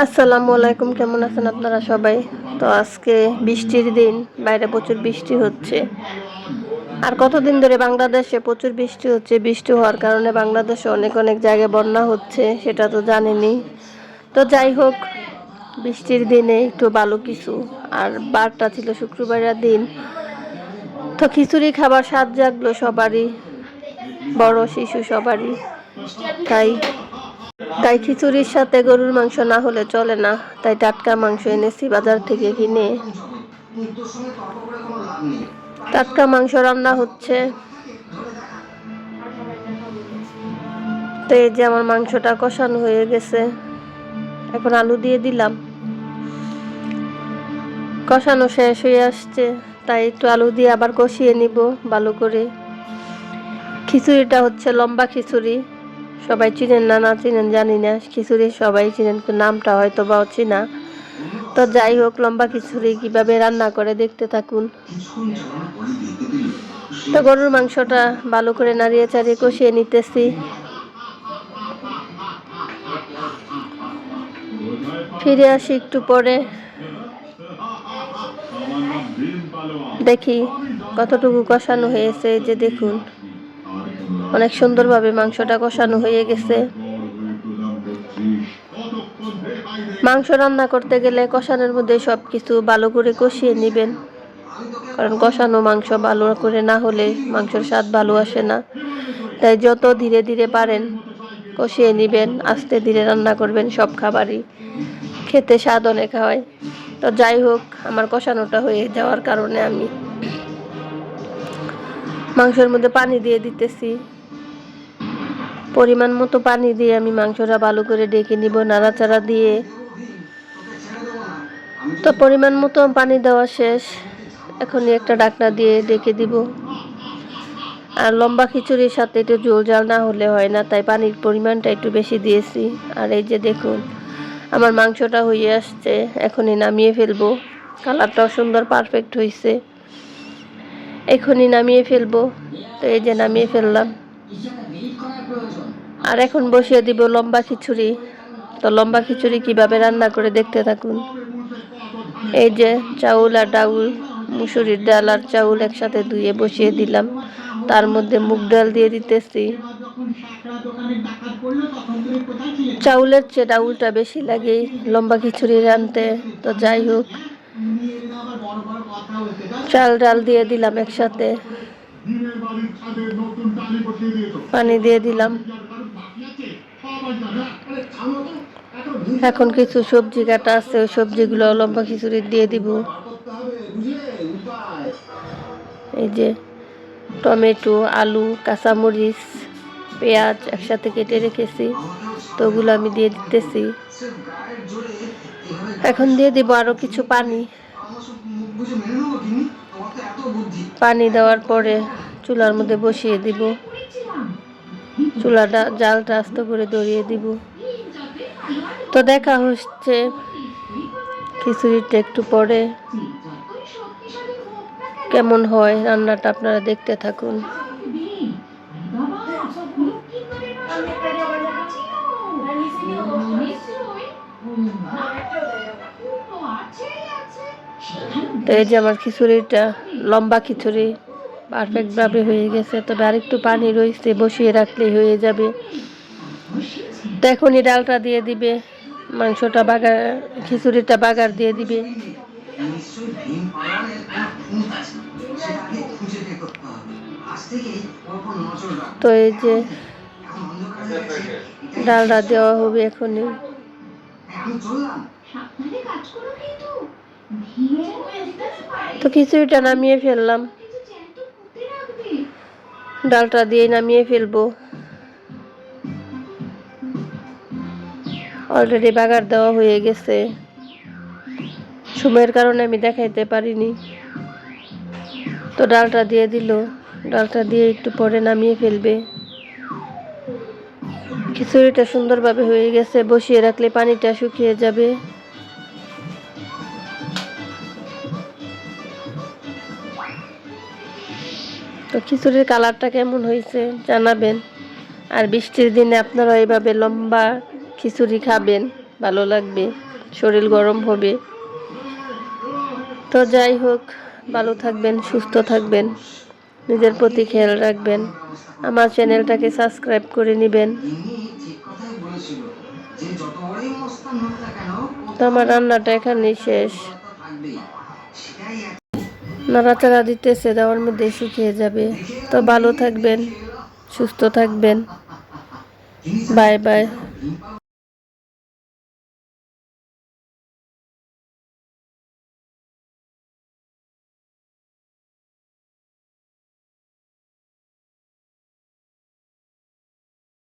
আসসালামু আলাইকুম, কেমন আছেন আপনারা সবাই? তো আজকে বৃষ্টির দিন, বাইরে প্রচুর বৃষ্টি হচ্ছে। আর কতদিন ধরে বাংলাদেশে প্রচুর বৃষ্টি হচ্ছে, বৃষ্টি হওয়ার কারণে বাংলাদেশে অনেক অনেক জায়গায় বন্যা হচ্ছে, সেটা তো জানেনি। তো যাই হোক, বৃষ্টির দিনে একটু ভালো কিছু। আর বারটা ছিল শুক্রবারের দিন। তো খিচুড়ি খাবার, স্বাদ জাগলো সবারই, বড় শিশু সবারই। তাই তাই খিচুড়ির সাথে গরুর মাংস না হলে চলে না। তাই টাটকা মাংস এনেছি বাজার থেকে কিনে। টাটকা মাংস রান্না হচ্ছে। তো এই যে আমার মাংসটা কষানো হয়ে গেছে। এখন আলু দিয়ে দিলাম। কষানো শেষ হয়ে আসছে। তাই একটু আলু দিয়ে আবার কষিয়ে নিব ভালো করে। খিচুড়িটা হচ্ছে লম্বা খিচুড়ি। সবাই চিনেন না না চিনেন, জানি না। খিচুড়ি সবাই চিনেন নামটা হয়তো বা চিনা তো যাই হোক, লম্বা খিচুড়ি কীভাবে রান্না করে দেখতে থাকুন। তো গরুর মাংসটা ভালো করে নাড়িয়ে চাড়িয়ে কষিয়ে নিতেছি। ফিরে আসি একটু পরে। দেখি কতটুকু কষানো হয়েছে যে দেখুন। অনেক সুন্দরভাবে মাংসটা কষানো হয়ে গেছে। মাংস রান্না করতে গেলে কষানোর মধ্যে সব কিছু ভালো করে কষিয়ে নেবেন। কারণ কষানো মাংস ভালো করে না হলে মাংসের স্বাদ ভালো আসে না। তাই যত ধীরে ধীরে পারেন, কষিয়ে নেবেন, আস্তে ধীরে রান্না করবেন সব খাবারই। খেতে স্বাদ অনেক হয়। তো যাই হোক, আমার কষানোটা হয়ে যাওয়ার কারণে আমি মাংসের মধ্যে পানি দিয়ে দিতেছি। পরিমাণ মতো পানি দিয়ে আমি মাংসটা ভালো করে ডেকে নিব, নাড়াচাড়া দিয়ে। তো পরিমাণ মতো পানি দেওয়া শেষ। এখনই একটা ডাকনা দিয়ে ডেকে দিব। আর লম্বা খিচুড়ির সাথে একটু জোল জাল না হলে হয় না, তাই পানির পরিমাণটা একটু বেশি দিয়েছি। আর এই যে দেখুন, আমার মাংসটা হয়ে আসছে, এখনই নামিয়ে ফেলব। কালারটাও সুন্দর পারফেক্ট হয়েছে এখনই নামিয়ে ফেলব। তো এই যে নামিয়ে ফেললাম। আর এখন বসিয়ে দিব লম্বা খিচুড়ি। তো লম্বা খিচুড়ি কীভাবে রান্না করে দেখতে থাকুন। এই যে চাউল আর ডাউল, মুসুরির ডাল আর চাউল একসাথে ধুয়ে বসিয়ে দিলাম। তার মধ্যে মুগ ডাল দিয়ে দিতেছি। চাউলের চেয়ে ডাউলটা বেশি লাগে লম্বা খিচুড়ি রানতে তো যাই হোক, চাল ডাল দিয়ে দিলাম একসাথে। পানি দিয়ে দিলাম। এখন কিছু সবজি কাটা আছে, ওই সবজিগুলো লম্বা খিচুড়ি দিয়ে দিব। এই যে টমেটো, আলু, কাঁচামরিচ, পেঁয়াজ একসাথে কেটে রেখেছি, তো ওগুলো আমি দিয়ে দিতেছি। এখন দিয়ে দিব আরও কিছু পানি। পানি দেওয়ার পরে চুলার মধ্যে বসিয়ে দিব। চুলাটা, জালটা আস্ত করে দড়িয়ে দিব। তো দেখা হচ্ছে, খিচুড়িটা একটু পরে। কেমন হয় রান্নাটা আপনারা দেখতে থাকুন। তো এই যে আমার খিচুড়িটা, লম্বা খিচুড়ি। পারফেক্টভাবে হয়ে গেছে। তবে আরেকটু পানি রয়েছে, বসিয়ে রাখলেই হয়ে যাবে। তো এখনই ডালটা দিয়ে দিবে, মাংসটা বাগার, খিচুড়িটা বাগার দিয়ে দিবে। তো এই যে ডালটা দেওয়া হবে এখনই। তো খিচুড়িটা নামিয়ে ফেললাম। ডালটা দিয়ে নামিয়ে ফেলব। অলরেডি বাগার দেওয়া হয়ে গেছে। সময়ের কারণে আমি দেখাইতে পারিনি। তো ডালটা দিয়ে দিল। ডালটা দিয়ে একটু পরে নামিয়ে ফেলবে। খিচুড়িটা সুন্দরভাবে হয়ে গেছে। বসিয়ে রাখলে পানিটা শুকিয়ে যাবে। তো খিচুড়ির কালারটা কেমন হয়েছে জানাবেন। আর বৃষ্টির দিনে আপনারা এইভাবে লম্বা খিচুড়ি খাবেন, ভালো লাগবে, শরীর গরম হবে। তো যাই হোক, ভালো থাকবেন, সুস্থ থাকবেন, নিজের প্রতি খেয়াল রাখবেন। আমার চ্যানেলটাকে সাবস্ক্রাইব করে নেবেন। তো আমার রান্নাটা এখানেই শেষ। নাড়াচাড়া দিতেছে দেওয়ার মধ্যে শুকিয়ে যাবে। তো ভালো থাকবেন সুস্থ থাকবেন। Bye bye.